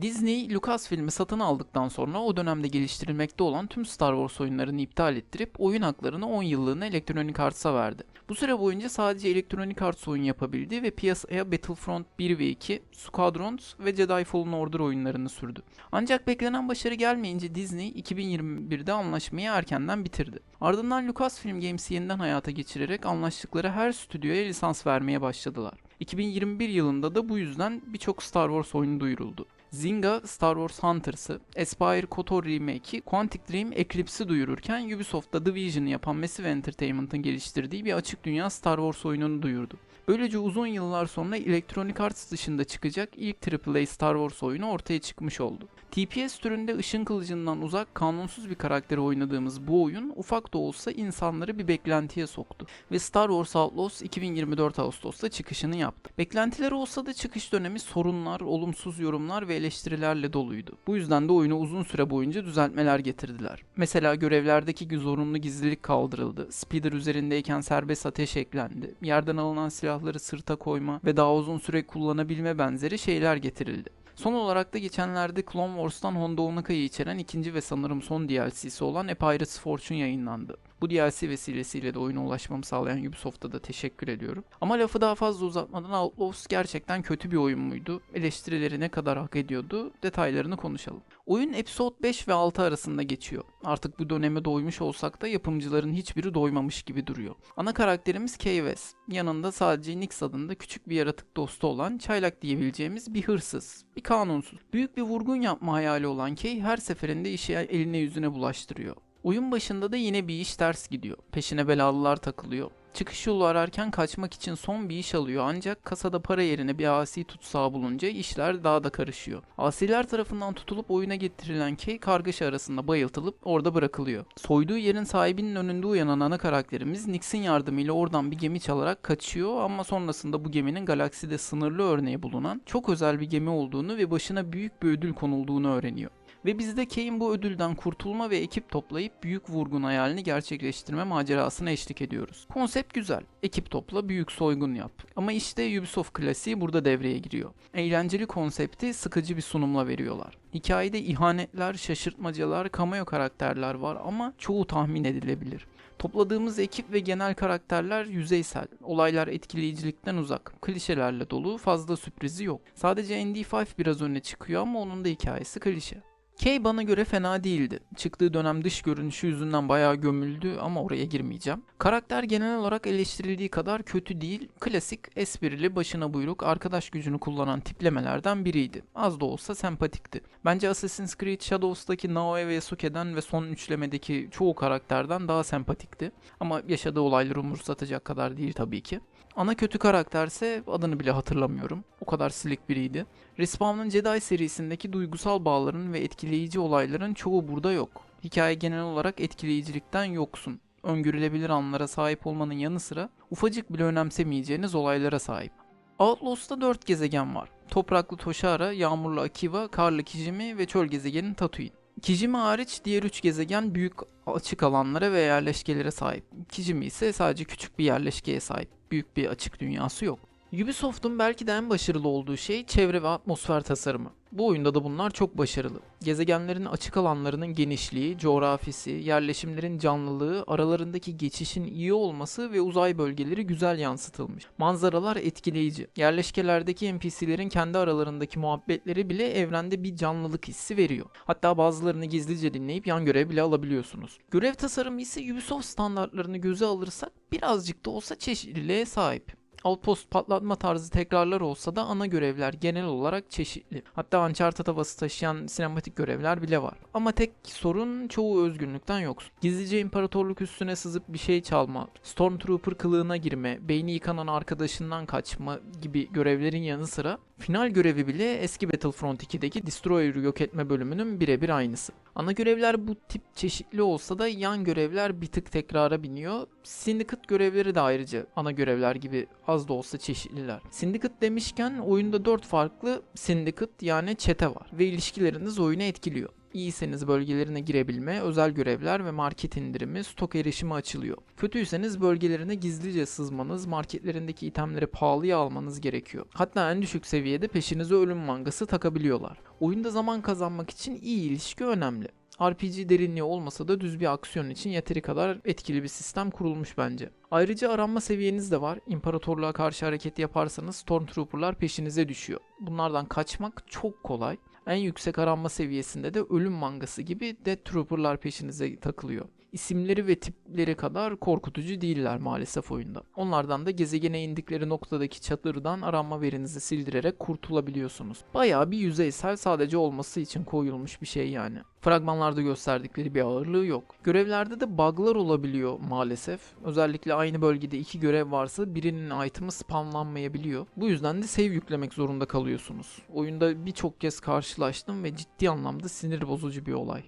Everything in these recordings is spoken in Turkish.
Disney, Lucasfilm'i satın aldıktan sonra o dönemde geliştirilmekte olan tüm Star Wars oyunlarını iptal ettirip oyun haklarını 10 yıllığına Electronic Arts'a verdi. Bu süre boyunca sadece Electronic Arts oyun yapabildi ve piyasaya Battlefront 1 ve 2, Squadrons ve Jedi Fallen Order oyunlarını sürdü. Ancak beklenen başarı gelmeyince Disney 2021'de anlaşmayı erkenden bitirdi. Ardından Lucasfilm Games'i yeniden hayata geçirerek anlaştıkları her stüdyoya lisans vermeye başladılar. 2021 yılında da bu yüzden birçok Star Wars oyunu duyuruldu. Zynga Star Wars Hunters'ı, Aspire KOTOR Remake'i, Quantic Dream Eclipse'i duyururken Ubisoft da Division'ı yapan Massive Entertainment'ın geliştirdiği bir açık dünya Star Wars oyununu duyurdu. Böylece uzun yıllar sonra Electronic Arts dışında çıkacak ilk AAA Star Wars oyunu ortaya çıkmış oldu. TPS türünde ışın kılıcından uzak, kanunsuz bir karakteri oynadığımız bu oyun ufak da olsa insanları bir beklentiye soktu ve Star Wars Outlaws 2024 Ağustos'ta çıkışını yaptı. Beklentileri olsa da çıkış dönemi sorunlar, olumsuz yorumlar ve eleştirilerle doluydu. Bu yüzden de oyunu uzun süre boyunca düzeltmeler getirdiler. Mesela görevlerdeki zorunlu gizlilik kaldırıldı, speeder üzerindeyken serbest ateş eklendi, yerden alınan silahları sırta koyma ve daha uzun süre kullanabilme benzeri şeyler getirildi. Son olarak da geçenlerde Clone Wars'tan Honda Onaka'yı içeren ikinci ve sanırım son DLC'si olan A Pirate's Fortune yayınlandı. Bu DLC vesilesiyle de oyuna ulaşmamı sağlayan Ubisoft'a da teşekkür ediyorum. Ama lafı daha fazla uzatmadan Outlaws gerçekten kötü bir oyun muydu? Eleştirileri ne kadar hak ediyordu? Detaylarını konuşalım. Oyun Episode 5 ve 6 arasında geçiyor. Artık bu döneme doymuş olsak da yapımcıların hiçbiri doymamış gibi duruyor. Ana karakterimiz Kay West. Yanında sadece Nix adında küçük bir yaratık dostu olan çaylak diyebileceğimiz bir hırsız, bir kanunsuz. Büyük bir vurgun yapma hayali olan Kay her seferinde işi eline yüzüne bulaştırıyor. Oyun başında da yine bir iş ters gidiyor. Peşine belalılar takılıyor. Çıkış yolu ararken kaçmak için son bir iş alıyor ancak kasada para yerine bir asi tutsağı bulunca işler daha da karışıyor. Asiler tarafından tutulup oyuna getirilen Kay kargaşa arasında bayıltılıp orada bırakılıyor. Soyduğu yerin sahibinin önünde uyanan ana karakterimiz Nix'in yardımıyla oradan bir gemi çalarak kaçıyor ama sonrasında bu geminin galakside sınırlı örneği bulunan çok özel bir gemi olduğunu ve başına büyük bir ödül konulduğunu öğreniyor. Ve biz de Kane bu ödülden kurtulma ve ekip toplayıp büyük vurgun hayalini gerçekleştirme macerasına eşlik ediyoruz. Konsept güzel. Ekip topla, büyük soygun yap. Ama işte Ubisoft klasiği burada devreye giriyor. Eğlenceli konsepti sıkıcı bir sunumla veriyorlar. Hikayede ihanetler, şaşırtmacalar, cameo karakterler var ama çoğu tahmin edilebilir. Topladığımız ekip ve genel karakterler yüzeysel, olaylar etkileyicilikten uzak, klişelerle dolu, fazla sürprizi yok. Sadece ND5 biraz öne çıkıyor ama onun da hikayesi klişe. Kay bana göre fena değildi. Çıktığı dönem dış görünüşü yüzünden bayağı gömüldü ama oraya girmeyeceğim. Karakter genel olarak eleştirildiği kadar kötü değil, klasik, esprili, başına buyruk, arkadaş gücünü kullanan tiplemelerden biriydi. Az da olsa sempatikti. Bence Assassin's Creed Shadows'taki Naoe ve Yasuke'den ve son üçlemedeki çoğu karakterden daha sempatikti. Ama yaşadığı olayları umursatacak kadar değil tabii ki. Ana kötü karakterse adını bile hatırlamıyorum. O kadar silik biriydi. Respawn'ın Jedi serisindeki duygusal bağların ve etkileyici olayların çoğu burada yok. Hikaye genel olarak etkileyicilikten yoksun. Öngörülebilir anlara sahip olmanın yanı sıra ufacık bile önemsemeyeceğiniz olaylara sahip. Outlaws'ta 4 gezegen var. Topraklı Toshara, Yağmurlu Akiva, Karlı Kijimi ve çöl gezegenin Tatooine. Kijimi hariç diğer 3 gezegen büyük açık alanlara ve yerleşkelere sahip. Kijimi ise sadece küçük bir yerleşkeye sahip. Büyük bir açık dünyası yok. Ubisoft'un belki de en başarılı olduğu şey çevre ve atmosfer tasarımı. Bu oyunda da bunlar çok başarılı. Gezegenlerin açık alanlarının genişliği, coğrafisi, yerleşimlerin canlılığı, aralarındaki geçişin iyi olması ve uzay bölgeleri güzel yansıtılmış. Manzaralar etkileyici. Yerleşkelerdeki NPC'lerin kendi aralarındaki muhabbetleri bile evrende bir canlılık hissi veriyor. Hatta bazılarını gizlice dinleyip yan görev bile alabiliyorsunuz. Görev tasarımı ise Ubisoft standartlarını göze alırsak birazcık da olsa çeşitliliğe sahip. Outpost patlatma tarzı tekrarlar olsa da ana görevler genel olarak çeşitli. Hatta Uncharted havası taşıyan sinematik görevler bile var. Ama tek sorun çoğu özgünlükten yoksun. Gizlice imparatorluk üstüne sızıp bir şey çalma, Stormtrooper kılığına girme, beyni yıkanan arkadaşından kaçma gibi görevlerin yanı sıra final görevi bile eski Battlefront 2'deki Destroyer'ı yok etme bölümünün birebir aynısı. Ana görevler bu tip çeşitli olsa da yan görevler bir tık tekrara biniyor. Syndicate görevleri de ayrıca ana görevler gibi az da olsa çeşitliler. Syndicate demişken oyunda 4 farklı Syndicate yani çete var ve ilişkileriniz oyunu etkiliyor. İyiyseniz bölgelerine girebilme, özel görevler ve market indirimi, stok erişimi açılıyor. Kötüyseniz bölgelerine gizlice sızmanız, marketlerindeki itemleri pahalıya almanız gerekiyor. Hatta en düşük seviyede peşinize ölüm mangası takabiliyorlar. Oyunda zaman kazanmak için iyi ilişki önemli. RPG derinliği olmasa da düz bir aksiyon için yeteri kadar etkili bir sistem kurulmuş bence. Ayrıca aranma seviyeniz de var. İmparatorluğa karşı hareket yaparsanız Stormtrooper'lar peşinize düşüyor. Bunlardan kaçmak çok kolay. En yüksek aranma seviyesinde de ölüm mangası gibi Death Trooper'lar peşinize takılıyor. İsimleri ve tipleri kadar korkutucu değiller maalesef oyunda. Onlardan da gezegene indikleri noktadaki çadırdan aranma verinizi sildirerek kurtulabiliyorsunuz. Bayağı bir yüzeysel sadece olması için koyulmuş bir şey yani. Fragmanlarda gösterdikleri bir ağırlığı yok. Görevlerde de bug'lar olabiliyor maalesef. Özellikle aynı bölgede iki görev varsa birinin item'ı spamlanmayabiliyor. Bu yüzden de save yüklemek zorunda kalıyorsunuz. Oyunda birçok kez karşılaştım ve ciddi anlamda sinir bozucu bir olay.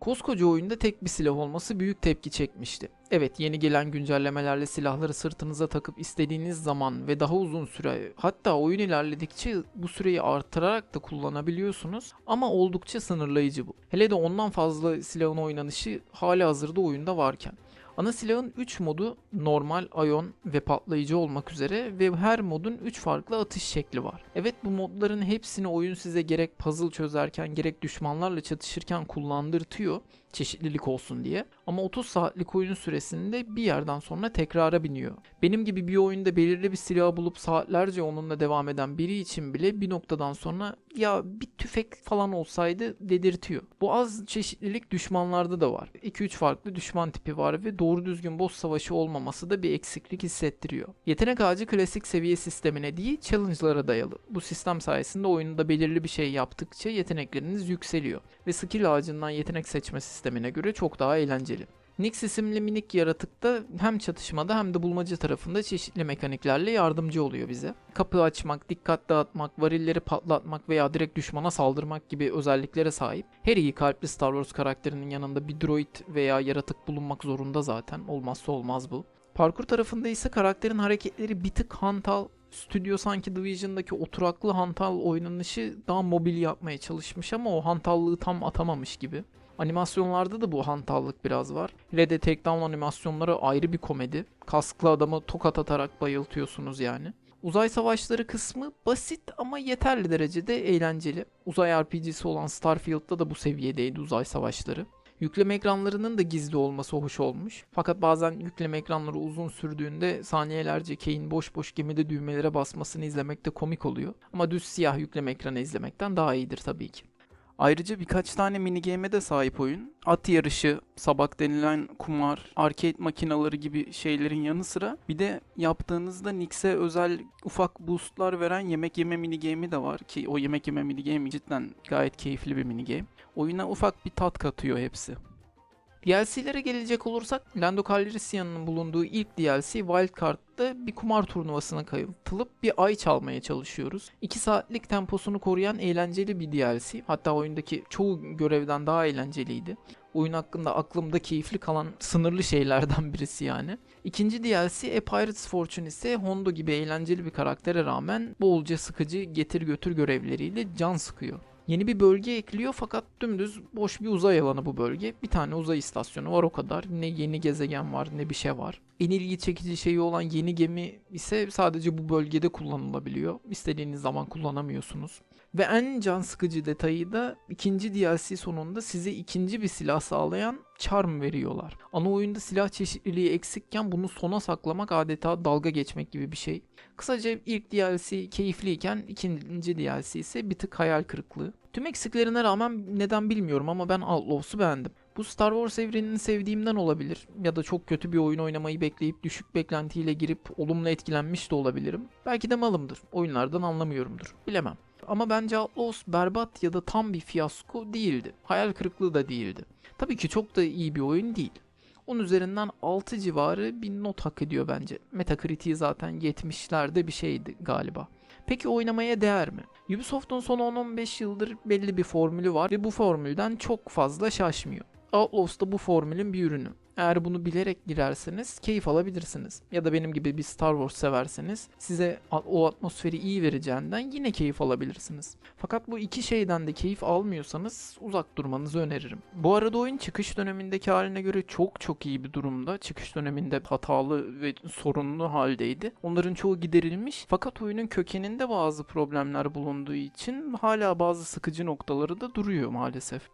Koskoca oyunda tek bir silah olması büyük tepki çekmişti. Evet yeni gelen güncellemelerle silahları sırtınıza takıp istediğiniz zaman ve daha uzun süre hatta oyun ilerledikçe bu süreyi artırarak da kullanabiliyorsunuz ama oldukça sınırlayıcı bu. Hele de ondan fazla silahın oynanışı hali hazırda oyunda varken. Ana silahın 3 modu normal, ayon ve patlayıcı olmak üzere ve her modun 3 farklı atış şekli var. Evet bu modların hepsini oyun size gerek puzzle çözerken gerek düşmanlarla çatışırken kullandırtıyor çeşitlilik olsun diye. Ama 30 saatlik oyun süresinde bir yerden sonra tekrara biniyor. Benim gibi bir oyunda belirli bir silah bulup saatlerce onunla devam eden biri için bile bir noktadan sonra ya bir tüfek falan olsaydı dedirtiyor. Bu az çeşitlilik düşmanlarda da var. 2-3 farklı düşman tipi var ve doğru düzgün boss savaşı olmaması da bir eksiklik hissettiriyor. Yetenek ağacı klasik seviye sistemine değil challenge'lara dayalı. Bu sistem sayesinde oyunda belirli bir şey yaptıkça yetenekleriniz yükseliyor ve skill ağacından yetenek seçme sistemine göre çok daha eğlenceli. Nix isimli minik yaratık da hem çatışmada hem de bulmaca tarafında çeşitli mekaniklerle yardımcı oluyor bize. Kapı açmak, dikkat dağıtmak, varilleri patlatmak veya direkt düşmana saldırmak gibi özelliklere sahip. Her iyi kalpli Star Wars karakterinin yanında bir droid veya yaratık bulunmak zorunda zaten. Olmazsa olmaz bu. Parkur tarafında ise karakterin hareketleri bir tık hantal, stüdyo sanki Division'daki oturaklı hantal oynanışı daha mobil yapmaya çalışmış ama o hantallığı tam atamamış gibi. Animasyonlarda da bu hantallık biraz var. Hele de takedown animasyonları ayrı bir komedi. Kasklı adamı tokat atarak bayıltıyorsunuz yani. Uzay savaşları kısmı basit ama yeterli derecede eğlenceli. Uzay RPG'si olan Starfield'da da bu seviyedeydi uzay savaşları. Yükleme ekranlarının da gizli olması hoş olmuş. Fakat bazen yükleme ekranları uzun sürdüğünde saniyelerce Kane boş boş gemide düğmelere basmasını izlemek de komik oluyor. Ama düz siyah yükleme ekranı izlemekten daha iyidir tabii ki. Ayrıca birkaç tane minigame'e de sahip oyun. At yarışı, sabak denilen kumar, arcade makinaları gibi şeylerin yanı sıra bir de yaptığınızda Nix'e özel ufak boostlar veren yemek yeme minigame'i de var ki o yemek yeme minigame cidden gayet keyifli bir minigame. Oyuna ufak bir tat katıyor hepsi. DLC'lere gelecek olursak Lando Calrissian'ın bulunduğu ilk DLC Wildcard'da bir kumar turnuvasına kayıtılıp bir ay çalmaya çalışıyoruz. 2 saatlik temposunu koruyan eğlenceli bir DLC. Hatta oyundaki çoğu görevden daha eğlenceliydi. Oyun hakkında aklımda keyifli kalan sınırlı şeylerden birisi yani. İkinci DLC A Pirate's Fortune ise Hondo gibi eğlenceli bir karaktere rağmen bolca sıkıcı getir götür görevleriyle can sıkıyor. Yeni bir bölge ekliyor fakat dümdüz boş bir uzay alanı bu bölge. Bir tane uzay istasyonu var o kadar. Ne yeni gezegen var ne bir şey var. En ilgi çekici şeyi olan yeni gemi ise sadece bu bölgede kullanılabiliyor. İstediğiniz zaman kullanamıyorsunuz. Ve en can sıkıcı detayı da ikinci DLC sonunda size ikinci bir silah sağlayan charm veriyorlar. Ana oyunda silah çeşitliliği eksikken bunu sona saklamak adeta dalga geçmek gibi bir şey. Kısaca ilk DLC keyifliyken ikinci DLC ise bir tık hayal kırıklığı. Tüm eksiklerine rağmen neden bilmiyorum ama ben Outlaws'u beğendim. Bu Star Wars evrenini sevdiğimden olabilir ya da çok kötü bir oyun oynamayı bekleyip düşük beklentiyle girip olumlu etkilenmiş de olabilirim. Belki de malımdır. Oyunlardan anlamıyorumdur. Bilemem. Ama bence Outlaws berbat ya da tam bir fiyasko değildi. Hayal kırıklığı da değildi. Tabii ki çok da iyi bir oyun değil. Onun üzerinden 6 civarı bir not hak ediyor bence. Metacritic'i zaten 70'lerde bir şeydi galiba. Peki oynamaya değer mi? Ubisoft'un son 10-15 yıldır belli bir formülü var ve bu formülden çok fazla şaşmıyor. Outlaws da bu formülün bir ürünü. Eğer bunu bilerek girerseniz keyif alabilirsiniz. Ya da benim gibi bir Star Wars severseniz size o atmosferi iyi vereceğinden yine keyif alabilirsiniz. Fakat bu iki şeyden de keyif almıyorsanız uzak durmanızı öneririm. Bu arada oyun çıkış dönemindeki haline göre çok çok iyi bir durumda. Çıkış döneminde hatalı ve sorunlu haldeydi. Onların çoğu giderilmiş. Fakat oyunun kökeninde bazı problemler bulunduğu için hala bazı sıkıcı noktaları da duruyor maalesef.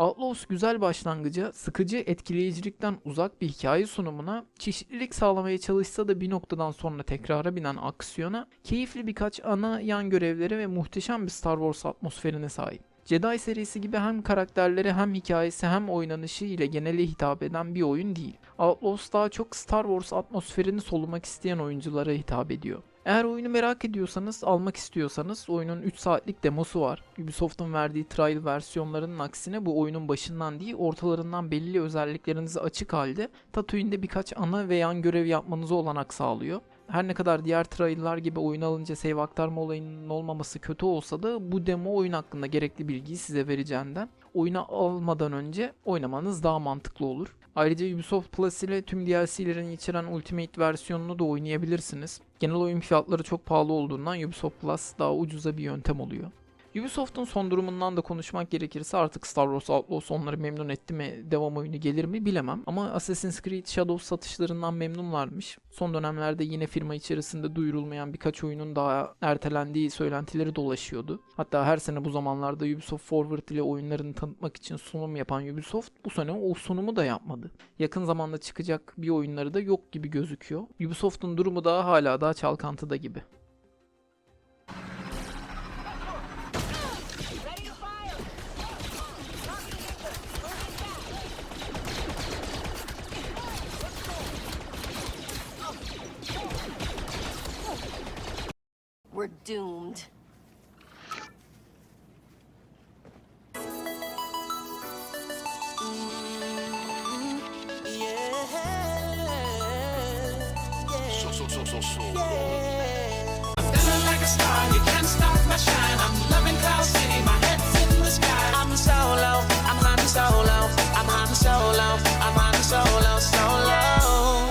Outlaws güzel başlangıca, sıkıcı etkileyicilikten uzak bir hikaye sunumuna, çeşitlilik sağlamaya çalışsa da bir noktadan sonra tekrara binen aksiyona, keyifli birkaç ana yan görevlere ve muhteşem bir Star Wars atmosferine sahip. Jedi serisi gibi hem karakterleri hem hikayesi hem oynanışı ile genele hitap eden bir oyun değil. Outlaws daha çok Star Wars atmosferini solumak isteyen oyunculara hitap ediyor. Eğer oyunu merak ediyorsanız, almak istiyorsanız oyunun 3 saatlik demosu var. Ubisoft'un verdiği trial versiyonlarının aksine bu oyunun başından değil ortalarından belli özelliklerinizi açık halde Tatooine'de birkaç ana ve yan görev yapmanızı olanak sağlıyor. Her ne kadar diğer trial'lar gibi oyun alınca save aktarma olayının olmaması kötü olsa da bu demo oyun hakkında gerekli bilgiyi size vereceğinden oyuna almadan önce oynamanız daha mantıklı olur. Ayrıca Ubisoft Plus ile tüm DLC'lerin içeren Ultimate versiyonunu da oynayabilirsiniz. Genel oyun fiyatları çok pahalı olduğundan Ubisoft Plus daha ucuza bir yöntem oluyor. Ubisoft'un son durumundan da konuşmak gerekirse artık Star Wars Outlaws onları memnun etti mi, devam oyunu gelir mi bilemem. Ama Assassin's Creed Shadows satışlarından memnunlarmış. Son dönemlerde yine firma içerisinde duyurulmayan birkaç oyunun daha ertelendiği söylentileri dolaşıyordu. Hatta her sene bu zamanlarda Ubisoft Forward ile oyunlarını tanıtmak için sunum yapan Ubisoft bu sene o sunumu da yapmadı. Yakın zamanda çıkacak bir oyunları da yok gibi gözüküyor. Ubisoft'un durumu da hala daha çalkantıda gibi. we're doomed. solo, I'm on solo,